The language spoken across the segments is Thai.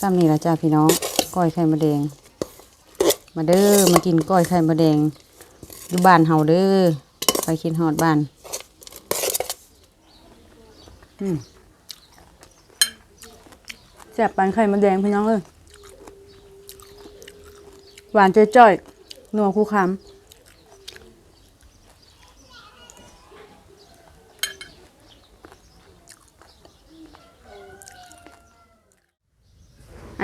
ซ้ำนี่ละจ้าพี่น้องก้อยไข่มดแดง มาเด้อมากินก้อยไข่มดแดงอยู่บ้านเฮาเด้อไปกินฮอดบ้านแซ่บปานไข่มดแดงพี่น้องเอ้ยหวานจ้อยๆนัวคู่คำ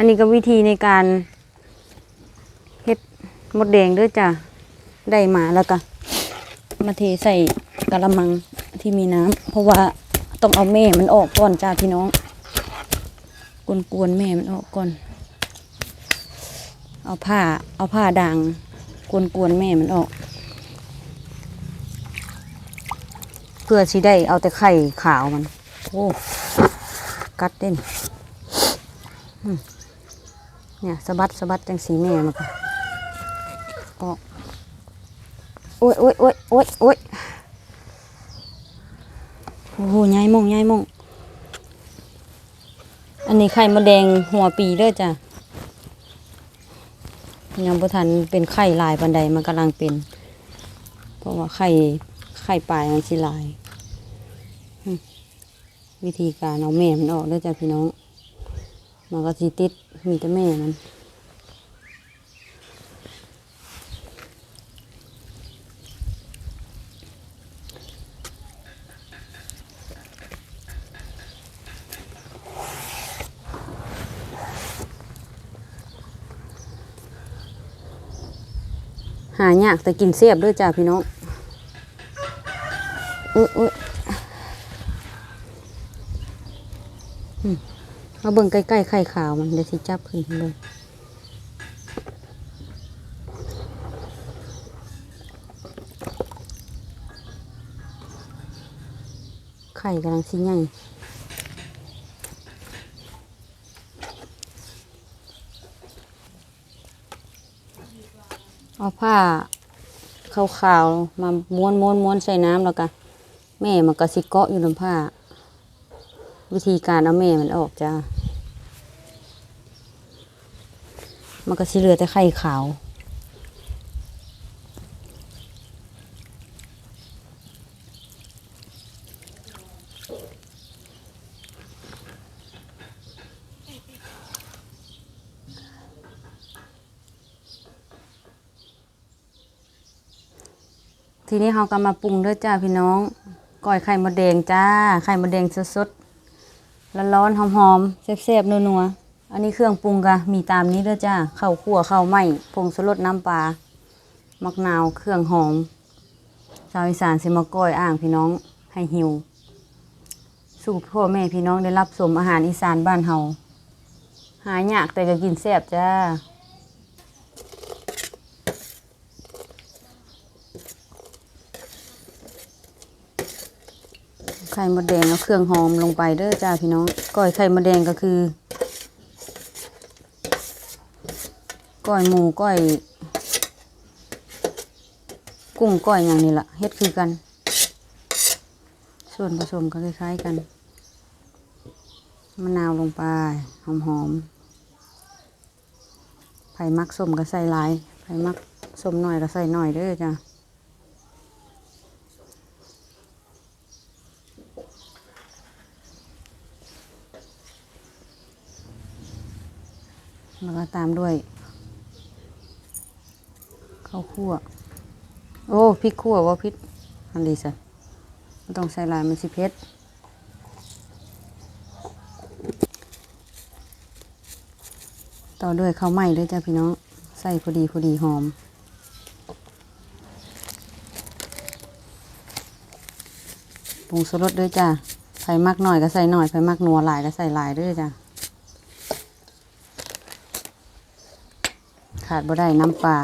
นนี้ก็วิธีในการเฮ็ดมดแดงเด้วยจ้ะได้มาแล้วก็มาเทใส่กะละมังที่มีน้ำเพราะว่าต้องเอาแม่มันออกก่อนจ้าพี่น้องกวนๆแม่มันออกก่อน เอาผ้าเอาผ้าด่างกวนๆแม่มันออก เพื่อสิได้เอาแต่ไข่ขาวมัน โอ้ กัดเด่น เนี่ยสะบัดสะบัดจังสีแม่มันก็ออกโอ้ยโอ้ยโอ้ยโอ้ยโอ้ยโอ้โหยายมงยายมงอันนี้ไข่มดแดงหัวปีเด้อจ้ะยังบ่ทันเป็นไข่ลายปันใดมันกำลังเป็น เพราะว่าไข่ไข่ปลายมันสิลาย วิธีการเอาแม่มันออกเด้อจ้ะพี่น้อง มันก็สิติดมีแต่แม่มันหายากแต่กินเสียบด้วยจ้าพี่น้องอุ้ยอุ้ยอืม มาเบิ่งใกล้ๆไข่ขาวมันเดี๋ยวสิจับขึ้นเบิ่งไข่กำลังสิใหญ่เอาผ้าขาวๆมาม้วนม้วนม้วนใส่น้ำแล้วก็แม่มันก็สิเกาะอยู่ในผ้า วิธีการเอาแม่มันออกจ้ามันก็สิเหลือแต่ไข่ขาวทีนี้เราก็มาปรุงด้อจ้าพี่น้องก้อยไข่มดแดงจ้า ไข่มดแดงสดๆ ร้อนๆหอมๆแซ่บๆนัวๆอันนี้เครื่องปรุงกะมีตามนี้เด้อจ้าข้าวคั่วข้าวไหม้ผงสลดน้ำปลามักนาวเครื่องหอมชาวอีสานสิมาก้อยอ่างพี่น้องให้หิว สู่พ่อแม่พี่น้องได้รับสมอาหารอีสานบ้านเฮาหายากแต่ก็กินแซ่บจ้า ไข่มดแดงเอาเครื่องหอมลงไปเด้อจ้าพี่น้องก้อยไข่มดแดงก็คือก้อยหมูก้อย กุ้งก้อยอย่างนี้แหละเฮ็ดคือกัน ส่วนผสมก็คล้ายๆกันมะนาวลงไปหอมๆไผ่มักส้มก็ใส่หลายไผ่มักส้มหน่อยก็ใส่หน่อยเด้อจ้า แล้วก็ตามด้วยข้าวคั่ว โอ้พริกคั่วว่าพริกอันดีสิไม่ต้องใส่ลายมันสิเผ็ดต่อด้วยข้าวไหม้ด้วยจ้าพี่น้องใส่พอดีพอดีหอมปรุงสรสด้วยจ้าไผ่มักหน่อยก็ใส่หน่อยไผ่มักนัวหลายก็ใส่หลายด้วยจ้า ขาดบ่ได้น้ำปลา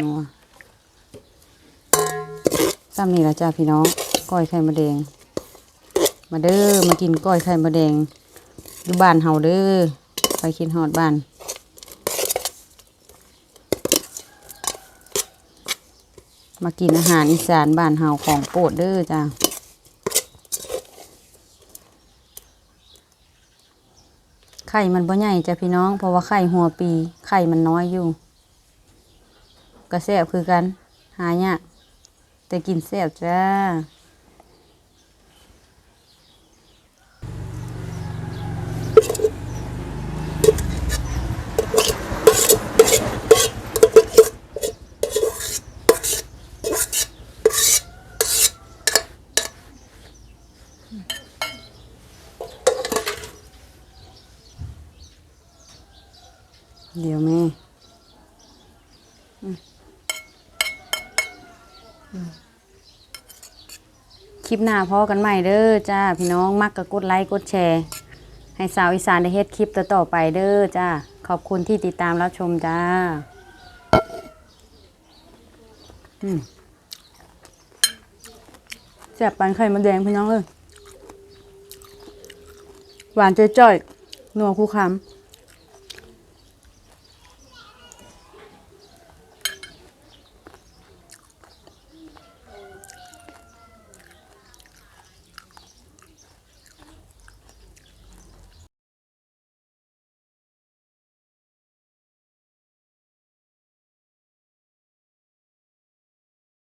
นัวซ้ำนี่ละจ้าพี่น้องก้อยไข่มดแดง มาเด้อมากินก้อยไข่มดแดงอยู่บ้านเฮาเด้อไปกินฮอดบ้านมากินอาหารอีสานบ้านเฮาของโปรดเด้อจ้า ไข่มันบ่ใหญ่จ้ะพี่น้อง เพราะว่าไข่หัวปี ไข่มันน้อยอยู่ กระแซบคือกัน หายากแต่กินแซบจ้า เดี๋ยวแม่คลิปหน้าพอกันใหม่เด้อจ้า พี่น้องมักก็กดไลค์กดแชร์ ให้สาวอีสานได้เฮ็ดคลิปต่อๆไปเด้อจ้า ขอบคุณที่ติดตามรับชมจ้า อืมแซ่บปานไข่มดแดงพี่น้องเอ้ยหวานจ้อยๆนัวคู่คำ